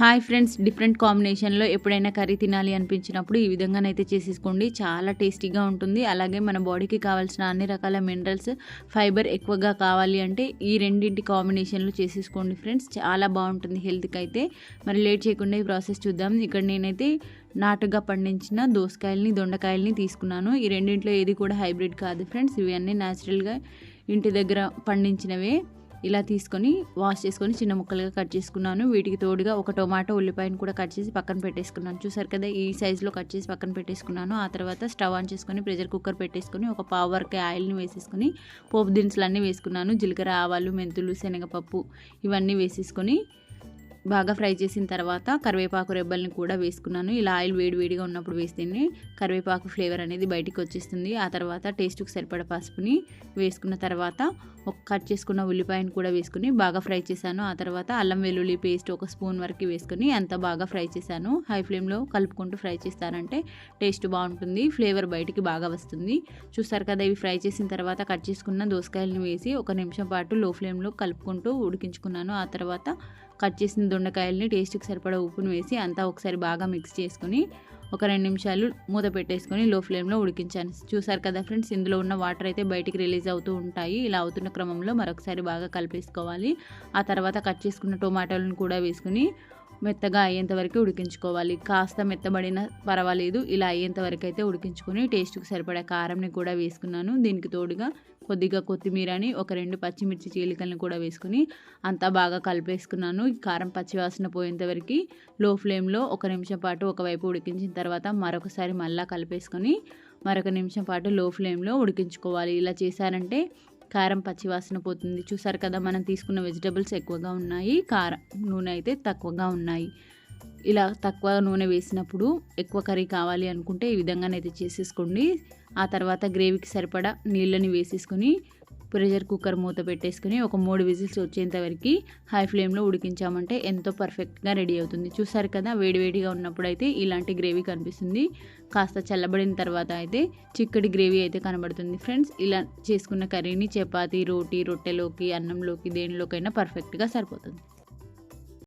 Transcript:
Hi friends different కాంబినేషన్లో ఎప్పుడైనా curry తినాలి అనిపించినప్పుడు ఈ విధంగానైతే చేసేసుకోండి. చాలా టేస్టీగా ఉంటుంది. అలాగే మన బాడీకి కావాల్సిన అన్ని రకాల మినరల్స్ ఫైబర్ ఎక్కువగా కావాలి అంటే ఈ రెండింటి కాంబినేషన్లో చేసేసుకోండి ఫ్రెండ్స్. చాలా బాగుంటుంది హెల్త్కి అయితే మరి లేట్ చేయకుండా ఈ ప్రాసెస్ చూద్దాం. ఇక్కడ నేనైతే నాటుగా పండించిన దోసకాయల్ని దొండకాయల్ని తీసుకున్నాను. ఈ రెండింటిలో ఏది కూడా హైబ్రిడ్ కాదు ఫ్రెండ్స్. ఇవి అన్నీ న్యాచురల్గా ఇంటి దగ్గర పండించినవే. ఇలా తీసుకొని వాష్ చేసుకొని చిన్న ముక్కలుగా కట్ చేసుకున్నాను. వీటికి తోడుగా ఒక టొమాటో ఉల్లిపాయను కూడా కట్ చేసి పక్కన పెట్టేసుకున్నాను. చూసారు కదా ఈ సైజులో కట్ చేసి పక్కన పెట్టేసుకున్నాను. ఆ తర్వాత స్టవ్ ఆన్ చేసుకొని ప్రెషర్ కుక్కర్ పెట్టేసుకొని ఒక పావు వరకు ఆయిల్ని వేసేసుకొని పోపు దినుసులు అన్నీ వేసుకున్నాను. జీలకర్ర ఆవాలు మెంతులు శనగపప్పు ఇవన్నీ వేసేసుకొని బాగా ఫ్రై చేసిన తర్వాత కరివేపాకు రెబ్బల్ని కూడా వేసుకున్నాను. ఇలా ఆయిల్ వేడివేడిగా ఉన్నప్పుడు వేస్తేనే కరివేపాకు ఫ్లేవర్ అనేది బయటికి వచ్చేస్తుంది. ఆ తర్వాత టేస్ట్కి సరిపడ పసుపుని వేసుకున్న తర్వాత ఒక కట్ చేసుకున్న ఉల్లిపాయను కూడా వేసుకుని బాగా ఫ్రై చేశాను. ఆ తర్వాత అల్లం వెల్లుల్లి పేస్ట్ ఒక స్పూన్ వరకు వేసుకుని అంత బాగా ఫ్రై చేశాను. హై ఫ్లేమ్లో కలుపుకుంటూ ఫ్రై చేస్తారంటే టేస్ట్ బాగుంటుంది. ఫ్లేవర్ బయటికి బాగా వస్తుంది. చూస్తారు కదా ఇవి ఫ్రై చేసిన తర్వాత కట్ చేసుకున్న దోసకాయలను వేసి ఒక నిమిషం పాటు లో ఫ్లేమ్లో కలుపుకుంటూ ఉడికించుకున్నాను. ఆ తర్వాత కట్ చేసిన దొండకాయల్ని టేస్ట్కి సరిపడా ఉప్పును వేసి అంతా ఒకసారి బాగా మిక్స్ చేసుకొని ఒక రెండు నిమిషాలు మూత పెట్టేసుకొని లో ఫ్లేమ్లో ఉడికించాను. చూసారు కదా ఫ్రెండ్స్ ఇందులో ఉన్న వాటర్ అయితే బయటికి రిలీజ్ అవుతూ ఉంటాయి. ఇలా అవుతున్న క్రమంలో మరొకసారి బాగా కలిపేసుకోవాలి. ఆ తర్వాత కట్ చేసుకున్న టొమాటోలను కూడా వేసుకుని మెత్తగా అయ్యేంత వరకు ఉడికించుకోవాలి. కాస్త మెత్తబడిన పర్వాలేదు. ఇలా అయ్యేంత వరకు అయితే ఉడికించుకొని టేస్ట్కి సరిపడే కారంని కూడా వేసుకున్నాను. దీనికి తోడుగా కొద్దిగా కొత్తిమీరని ఒక రెండు పచ్చిమిర్చి చీలికలను కూడా వేసుకుని అంతా బాగా కలిపేసుకున్నాను. కారం పచ్చివాసన పోయేంత వరకు లో ఫ్లేమ్లో ఒక నిమిషం పాటు ఒకవైపు ఉడికించిన తర్వాత మరొకసారి మళ్ళీ కలిపేసుకొని మరొక నిమిషం పాటు లో ఫ్లేమ్లో ఉడికించుకోవాలి. ఇలా చేశారంటే కారం పచ్చివాసన పోతుంది. చూసారు కదా మనం తీసుకున్న వెజిటబుల్స్ ఎక్కువగా ఉన్నాయి. కారం నూనె అయితే తక్కువగా ఉన్నాయి. ఇలా తక్కువ నూనె వేసినప్పుడు ఎక్కువ కర్రీ కావాలి అనుకుంటే ఈ విధంగానైతే చేసేసుకోండి. ఆ తర్వాత గ్రేవీకి సరిపడా నీళ్ళని వేసేసుకొని ప్రెషర్ కుక్కర్ మూత పెట్టేసుకొని ఒక మూడు విజిల్స్ వచ్చేంత వరకు హై ఫ్లేమ్లో ఉడికించామంటే ఎంతో పర్ఫెక్ట్గా రెడీ అవుతుంది. చూసారు కదా వేడివేడిగా ఉన్నప్పుడు అయితే ఇలాంటి గ్రేవీ కనిపిస్తుంది. కాస్త చల్లబడిన తర్వాత అయితే చిక్కటి గ్రేవీ అయితే కనబడుతుంది. ఫ్రెండ్స్ ఇలా చేసుకున్న కర్రీని చపాతీ రోటీ రొట్టెలోకి అన్నంలోకి దేనిలోకైనా పర్ఫెక్ట్గా సరిపోతుంది.